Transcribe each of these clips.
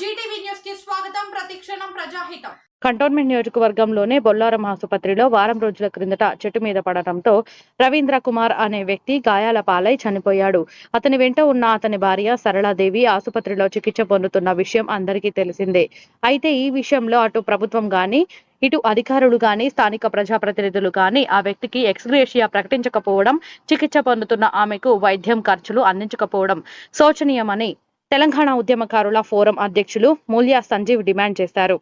Zee TV న్యూస్కి స్వాగతం. ప్రతిక్షణం ప్రజాహితం. కంటోన్మెంట్ నియోజకవర్గంలోనే బొల్లారం ఆసుపత్రిలో వారం రోజుల క్రిందట చెట్టు మీద పడటంతో రవీంద్ర కుమార్ అనే వ్యక్తి గాయాల పాలై చనిపోయాడు. అతని వెంట ఉన్న అతని భార్య సరళాదేవి ఆసుపత్రిలో చికిత్స పొందుతున్న విషయం అందరికీ తెలిసిందే. అయితే ఈ విషయంలో అటు ప్రభుత్వం గాని ఇటు అధికారులు గాని స్థానిక ప్రజాప్రతినిధులు గాని ఆ వ్యక్తికి ఎక్స్గ్రేషియా ప్రకటించకపోవడం చికిత్స పొందుతున్న ఆమెకు వైద్యం ఖర్చులు అందించకపోవడం శోచనీయమని తెలంగాణ ఉద్యమకారుల ఫోరం అధ్యక్షులు మూల్య సంజీవ్ డిమాండ్ చేశారు.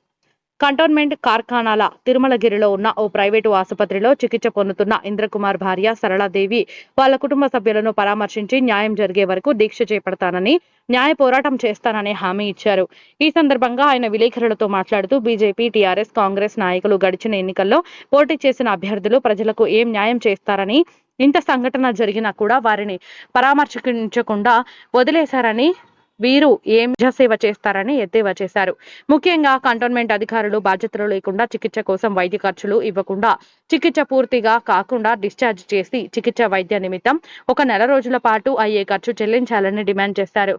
కంటోన్మెంట్ కార్ఖానాల తిరుమలగిరిలో ఉన్న ఓ ప్రైవేటు ఆసుపత్రిలో చికిత్స పొందుతున్న ఇంద్రకుమార్ భార్య సరళాదేవి వాళ్ళ కుటుంబ సభ్యులను పరామర్శించి న్యాయం జరిగే వరకు దీక్ష చేపడతానని న్యాయ పోరాటం చేస్తానని హామీ ఇచ్చారు. ఈ సందర్భంగా ఆయన విలేకరులతో మాట్లాడుతూ బీజేపీ టీఆర్ఎస్ కాంగ్రెస్ నాయకులు గడిచిన ఎన్నికల్లో పోటీ చేసిన అభ్యర్థులు ప్రజలకు ఏం న్యాయం చేస్తారని ఇంత సంఘటన జరిగినా కూడా వారిని పరామర్శించకుండా వదిలేశారని వీరు ఏం సేవ చేస్తారని ఎద్దేవా చేశారు. ముఖ్యంగా కంటోన్మెంట్ అధికారులు బాధ్యతలు లేకుండా చికిత్స కోసం వైద్య ఖర్చులు ఇవ్వకుండా చికిత్స పూర్తిగా కాకుండా డిశ్చార్జ్ చేసి చికిత్స వైద్య నిమిత్తం ఒక నెల రోజుల పాటు అయ్యే ఖర్చు చెల్లించాలని డిమాండ్ చేశారు.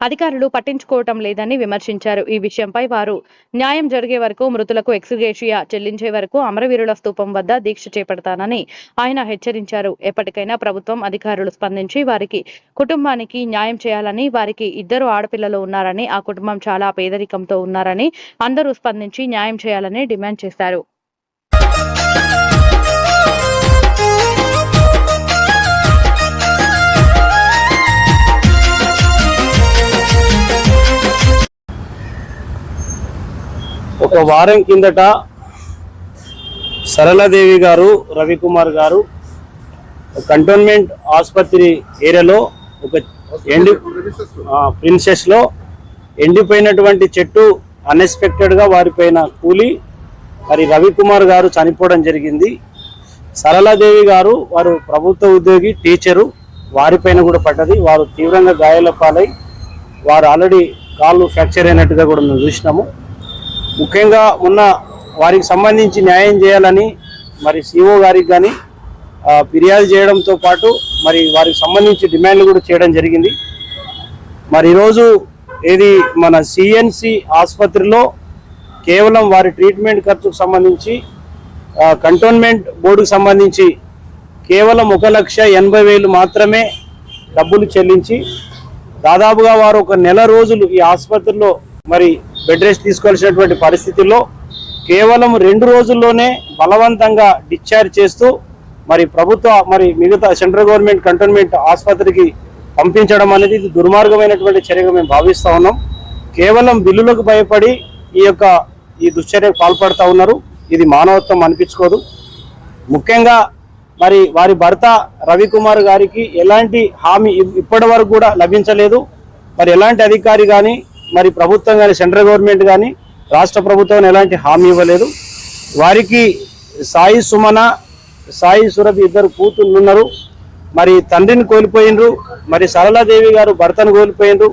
అధికారులు పట్టించుకోవటం లేదని విమర్శించారు. ఈ విషయంపై వారు న్యాయం జరిగే వరకు మృతులకు ఎక్స్గ్రేషియా చెల్లించే వరకు అమరవీరుల స్తూపం వద్ద దీక్ష చేపడతానని ఆయన హెచ్చరించారు. ఎప్పటికైనా ప్రభుత్వం అధికారులు స్పందించి వారికి కుటుంబానికి న్యాయం చేయాలని వారికి ఇద్దరు ఆడపిల్లలు ఉన్నారని ఆ కుటుంబం చాలా పేదరికంతో ఉన్నారని అందరూ స్పందించి న్యాయం చేయాలని డిమాండ్ చేశారు. ఒక వారం కిందట సరళదేవి గారు రవికుమార్ గారు కంటోన్మెంట్ ఆసుపత్రి ఏరియాలో ఒక ఎండి ప్రిన్సెస్లో ఎండిపోయినటువంటి చెట్టు అన్ఎక్స్పెక్టెడ్గా వారిపైన కూలి. మరి రవికుమార్ గారు చనిపోవడం జరిగింది. సరళాదేవి గారు వారు ప్రభుత్వ ఉద్యోగి టీచరు వారిపైన కూడా పడ్డది. వారు తీవ్రంగా గాయాల పాలై వారు ఆల్రెడీ కాళ్ళు ఫ్రాక్చర్ అయినట్టుగా కూడా మేము చూసినాము. ముఖ్యంగా ఉన్న వారికి సంబంధించి న్యాయం చేయాలని మరి సిఓ గారికి కానీ ఫిర్యాదు చేయడంతో పాటు మరి వారికి సంబంధించి డిమాండ్లు కూడా చేయడం జరిగింది. మరి ఈరోజు ఇది మన సిఎన్సి ఆసుపత్రిలో కేవలం వారి ట్రీట్మెంట్ ఖర్చుకు సంబంధించి కంటోన్మెంట్ బోర్డుకు సంబంధించి కేవలం ఒక లక్ష ఎనభై వేలు మాత్రమే డబ్బులు చెల్లించి దాదాపుగా వారు ఒక నెల రోజులు ఈ ఆసుపత్రిలో మరి బెడ్ రెస్ట్ తీసుకోవాల్సినటువంటి పరిస్థితుల్లో కేవలం రెండు రోజుల్లోనే బలవంతంగా డిశ్చార్జ్ చేస్తూ మరి ప్రభుత్వ మరి మిగతా సెంట్రల్ గవర్నమెంట్ కంటోన్మెంట్ ఆసుపత్రికి పంపించడం అనేది ఇది దుర్మార్గమైనటువంటి చర్యగా మేము భావిస్తూ ఉన్నాం. కేవలం బిల్లులకు భయపడి ఈ యొక్క ఈ దుశ్చర్యకు పాల్పడుతూ ఉన్నారు. ఇది మానవత్వం అనిపించుకోదు. ముఖ్యంగా మరి వారి భర్త రవికుమార్ గారికి ఎలాంటి హామీ ఇప్పటి వరకు కూడా లభించలేదు. మరి ఎలాంటి అధికారి కానీ మరి ప్రభుత్వం కానీ సెంట్రల్ గవర్నమెంట్ కానీ రాష్ట్ర ప్రభుత్వం ఎలాంటి హామీ ఇవ్వలేదు. వారికి సాయి సుమన సాయి సురభి ఇద్దరు కూతుళ్ళు ఉన్నారు మరి తండ్రిని కోల్పోయినరు మరి సరళాదేవి గారు భర్తను కోల్పోయినరు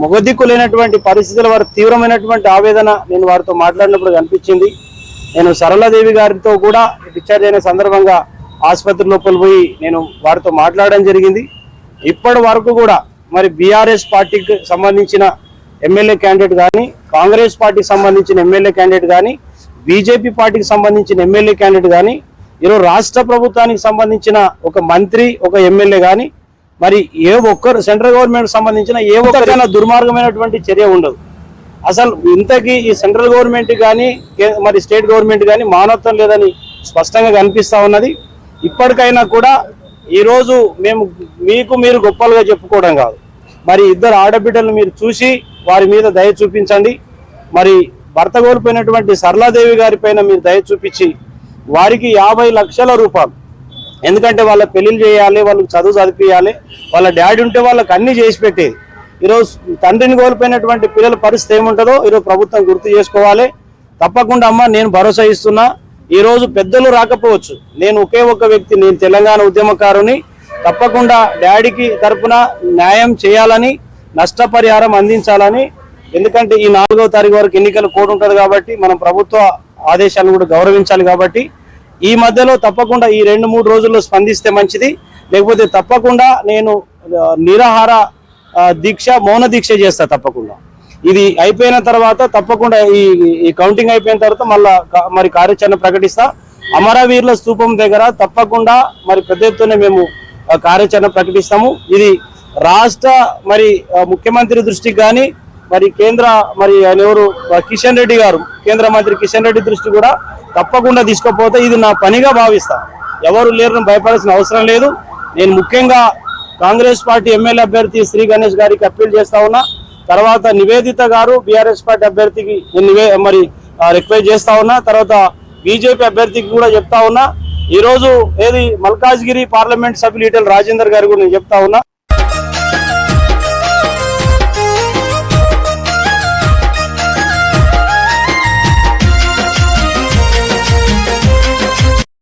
మొగదిక్కు లేనటువంటి పరిస్థితుల వారు తీవ్రమైనటువంటి ఆవేదన నేను వారితో మాట్లాడినప్పుడు కనిపించింది. నేను సరళాదేవి గారితో కూడా డిశ్చార్జ్ అయిన సందర్భంగా ఆసుపత్రి లోపల పోయి నేను వారితో మాట్లాడడం జరిగింది. ఇప్పటి వరకు కూడా మరి బీఆర్ఎస్ పార్టీకి సంబంధించిన ఎమ్మెల్యే క్యాండిడేట్ కానీ కాంగ్రెస్ పార్టీకి సంబంధించిన ఎమ్మెల్యే క్యాండిడేట్ కానీ బీజేపీ పార్టీకి సంబంధించిన ఎమ్మెల్యే క్యాండిడేట్ కానీ ఈరోజు రాష్ట్ర ప్రభుత్వానికి సంబంధించిన ఒక మంత్రి ఒక ఎమ్మెల్యే కానీ మరి ఏ ఒక్కరు సెంట్రల్ గవర్నమెంట్ సంబంధించిన ఏ ఒక్కరికైనా దుర్మార్గమైనటువంటి చర్య ఉండదు. అసలు ఇంతకీ ఈ సెంట్రల్ గవర్నమెంట్ కానీ మరి స్టేట్ గవర్నమెంట్ కానీ మానవత్వం లేదని స్పష్టంగా కనిపిస్తా ఉన్నది. ఇప్పటికైనా కూడా ఈరోజు మేము మీకు మీరు గొప్పలుగా చెప్పుకోవడం కాదు. మరి ఇద్దరు ఆడబిడ్డలు మీరు చూసి వారి మీద దయ చూపించండి. మరి భర్త కోల్పోయినటువంటి సరళాదేవి గారి పైన మీరు దయ చూపించి వారికి యాభై లక్షల రూపాయలు. ఎందుకంటే వాళ్ళ పెళ్ళిళ్ళు చేయాలి వాళ్ళకి చదువు చదివియాలి వాళ్ళ డాడీ ఉంటే వాళ్ళకి అన్ని చేసి పెట్టేది. ఈరోజు తండ్రిని కోల్పోయినటువంటి పిల్లల పరిస్థితి ఏముంటుందో ఈరోజు ప్రభుత్వం గుర్తు చేసుకోవాలి. తప్పకుండా అమ్మ నేను భరోసా ఇస్తున్నా. ఈరోజు పెద్దలు రాకపోవచ్చు. నేను ఒకే ఒక్క వ్యక్తి నేను తెలంగాణ ఉద్యమకారుని. తప్పకుండా డాడీకి తరఫున న్యాయం చేయాలని నష్టపరిహారం అందించాలని. ఎందుకంటే ఈ నాలుగో తారీఖు వరకు ఎన్నికలు కోడ్ ఉంటుంది కాబట్టి మనం ప్రభుత్వ ఆదేశాలను కూడా గౌరవించాలి కాబట్టి ఈ మధ్యలో తప్పకుండా ఈ రెండు మూడు రోజుల్లో స్పందిస్తే మంచిది. లేకపోతే తప్పకుండా నేను నిరాహార దీక్ష మౌన దీక్ష చేస్తా తప్పకుండా. ఇది అయిపోయిన తర్వాత తప్పకుండా ఈ ఈ కౌంటింగ్ అయిపోయిన తర్వాత మళ్ళా మరి కార్యాచరణ ప్రకటిస్తా. అమరవీరుల స్థూపం దగ్గర తప్పకుండా మరి పెద్ద ఎత్తున మేము కార్యాచరణ ప్రకటిస్తాము. ఇది రాష్ట్ర మరి ముఖ్యమంత్రి దృష్టికి కానీ మరి కేంద్ర మరి ఆయన ఎవరు? కిషన్ రెడ్డి గారు. కేంద్ర మంత్రి కిషన్ రెడ్డి దృష్టి కూడా తప్పకుండా తీసుకుపోతే ఇది నా పనిగా భావిస్తా. ఎవరు లేరు భయపడాల్సిన అవసరం లేదు. నేను ముఖ్యంగా కాంగ్రెస్ పార్టీ ఎమ్మెల్యే అభ్యర్థి శ్రీ గణేష్ గారికి అప్పీల్ చేస్తా ఉన్నా. తర్వాత నివేదిత గారు బీఆర్ఎస్ పార్టీ అభ్యర్థికి నేను మరి రిక్వెస్ట్ చేస్తా ఉన్నా. తర్వాత బీజేపీ అభ్యర్థికి కూడా చెప్తా ఉన్నా. ఈరోజు ఏది? మల్కాజ్గిరి పార్లమెంట్ సభ్యులు ఈటెల రాజేందర్ గారు కూడా నేను చెప్తా ఉన్నా.